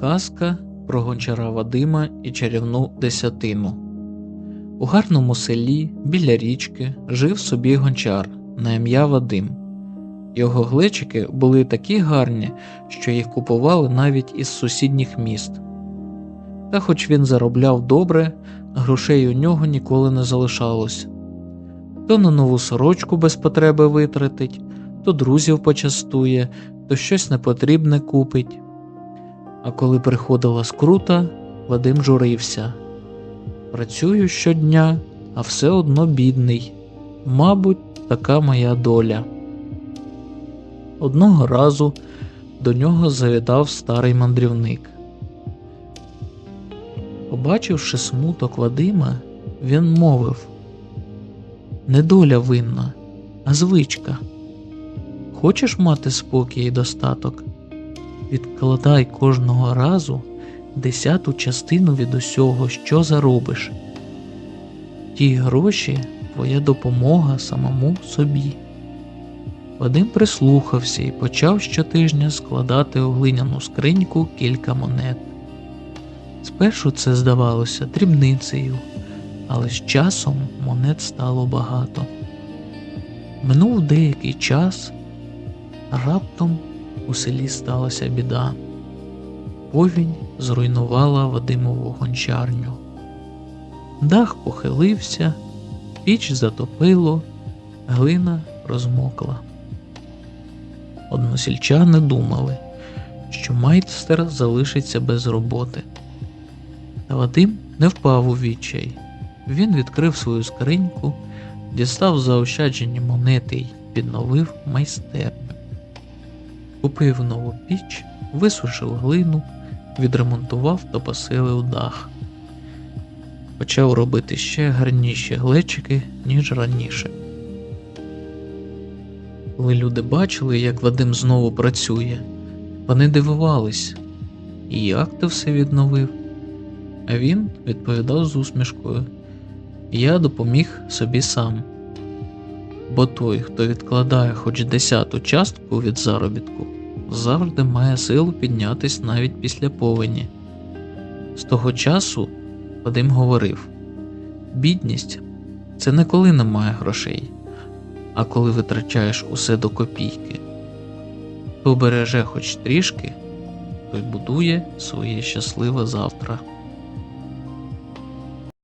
Казка про гончара Вадима і чарівну десятину. У гарному селі біля річки жив собі гончар на ім'я Вадим. Його глечики були такі гарні, що їх купували навіть із сусідніх міст. Та хоч він заробляв добре, грошей у нього ніколи не залишалось. То на нову сорочку без потреби витратить, то друзів почастує, то щось непотрібне купить. А коли приходила скрута, Вадим журився. Працюю щодня, а все одно бідний. Мабуть, така моя доля. Одного разу до нього завітав старий мандрівник. Побачивши смуток Вадима, він мовив Не доля винна, а звичка. Хочеш мати спокій і достаток? Відкладай кожного разу десяту частину від усього, що заробиш. Ті гроші твоя допомога самому собі. Вадим прислухався і почав щотижня складати у глиняну скриньку кілька монет. Спершу це здавалося дрібницею, але з часом монет стало багато. Минув деякий час, раптом у селі сталася біда. Повінь зруйнувала Вадимову гончарню. Дах похилився, піч затопило, глина розмокла. Односельчани думали, що майстер залишиться без роботи. Та Вадим не впав у відчай. Він відкрив свою скриньку, дістав заощаджені монети й підновив майстерню. Купив нову піч, висушив глину, відремонтував та посилив дах. Почав робити ще гарніші глечики, ніж раніше. Коли люди бачили, як Вадим знову працює, вони дивувались, як ти все відновив. А він відповідав з усмішкою: Я допоміг собі сам. Бо той, хто відкладає хоч десяту частку від заробітку, завжди має силу піднятись навіть після повені. З того часу Вадим говорив: бідність це не коли немає грошей, а коли витрачаєш усе до копійки. Хто береже хоч трішки, той будує своє щасливе завтра.